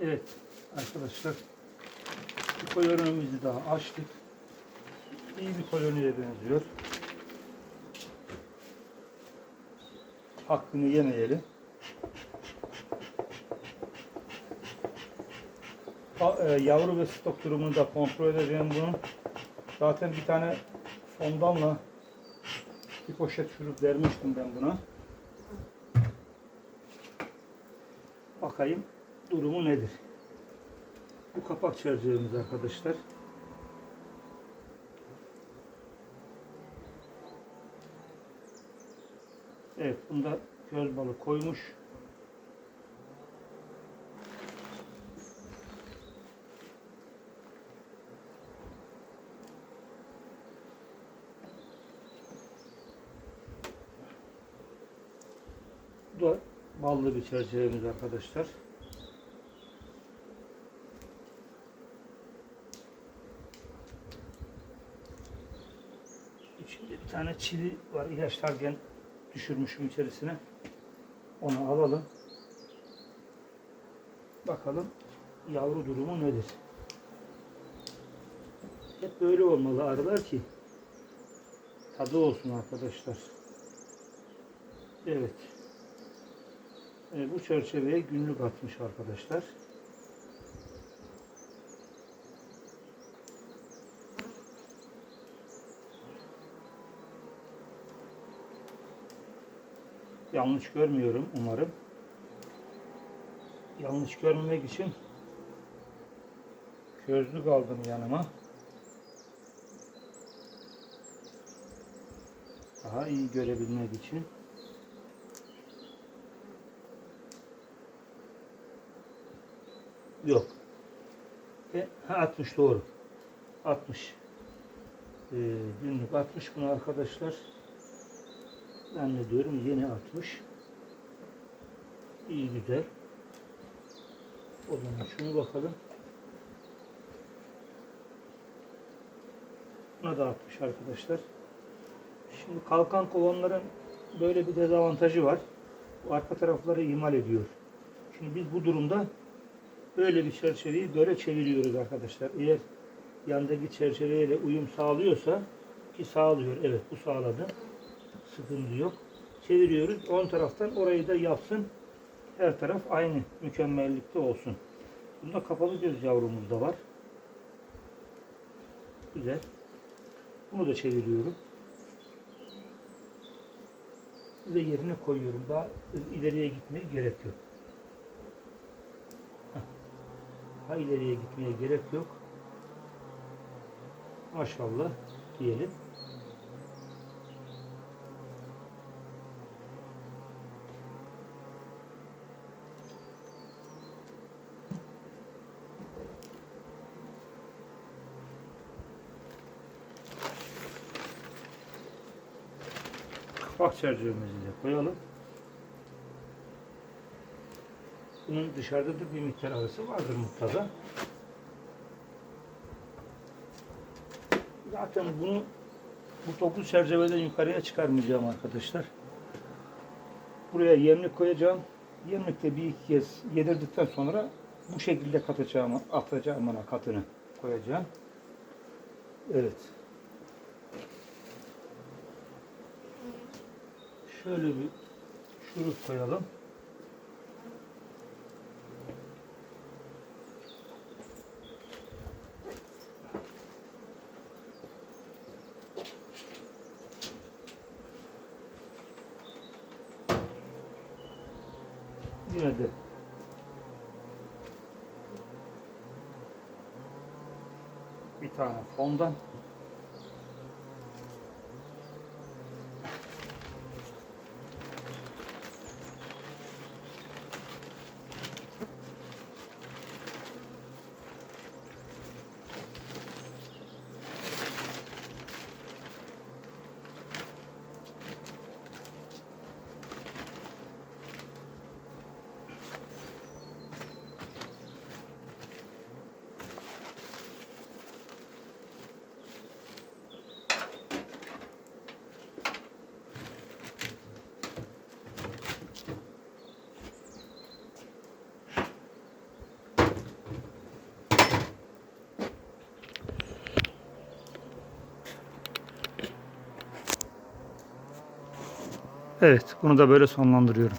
Evet arkadaşlar bir kolonimizi daha açtık. İyi bir koloniye benziyor. Hakkını yemeyelim. E, Yavru ve stok durumunu da kontrol edeceğim bunun. Zaten bir tane fondanla bir poşet şurup vermiştim ben buna. Bakayım durumu nedir? Bu kapak çerçevemiz arkadaşlar. Evet bunda göz balı koymuş. Bu da ballı bir çerçevemiz arkadaşlar. İçinde bir tane çivi var. İlaçlarken düşürmüşüm içerisine. Onu alalım. Bakalım yavru durumu nedir? Hep böyle olmalı arılar ki tadı olsun arkadaşlar. Evet. E, bu çerçeveye günlük atmış arkadaşlar. Yanlış görmüyorum umarım. Yanlış görmemek için gözlük aldım yanıma. Daha iyi görebilmek için. Yok. Ha, 60 doğru. 60. Ee, günlük 60 bunu arkadaşlar. Zannediyorum yeni 60. İyi güzel. O zaman şunu bakalım. Buna da 60 arkadaşlar. Şimdi kalkan kovanların böyle bir dezavantajı var. Bu arka tarafları imal ediyor. Şimdi biz bu durumda böyle bir çerçeveyi böyle çeviriyoruz arkadaşlar. Eğer yandaki çerçeveyle uyum sağlıyorsa ki sağlıyor. Evet bu sağladı. Sıkıntı yok. Çeviriyoruz. On taraftan orayı da yapsın. Her taraf aynı mükemmellikte olsun. Bunda kapalı göz yavrumuz da var. Güzel. Bunu da çeviriyorum. Ve yerine koyuyorum. Daha ileriye gitmeye gerek yok. Daha ileriye gitmeye gerek yok. Maşallah diyelim. Kapak çerçevemizi de koyalım. Bunun dışarıda da bir miktar arası vardır mutlaka. Zaten bunu bu toplu çerçeveden yukarıya çıkarmayacağım arkadaşlar. Buraya yemlik koyacağım. Yemlikte bir iki kez yedirdikten sonra bu şekilde katacağım, atacağım ona katını koyacağım. Evet. Şöyle bir şurup koyalım. Yine de bir tane fondan Evet bunu da böyle sonlandırıyorum.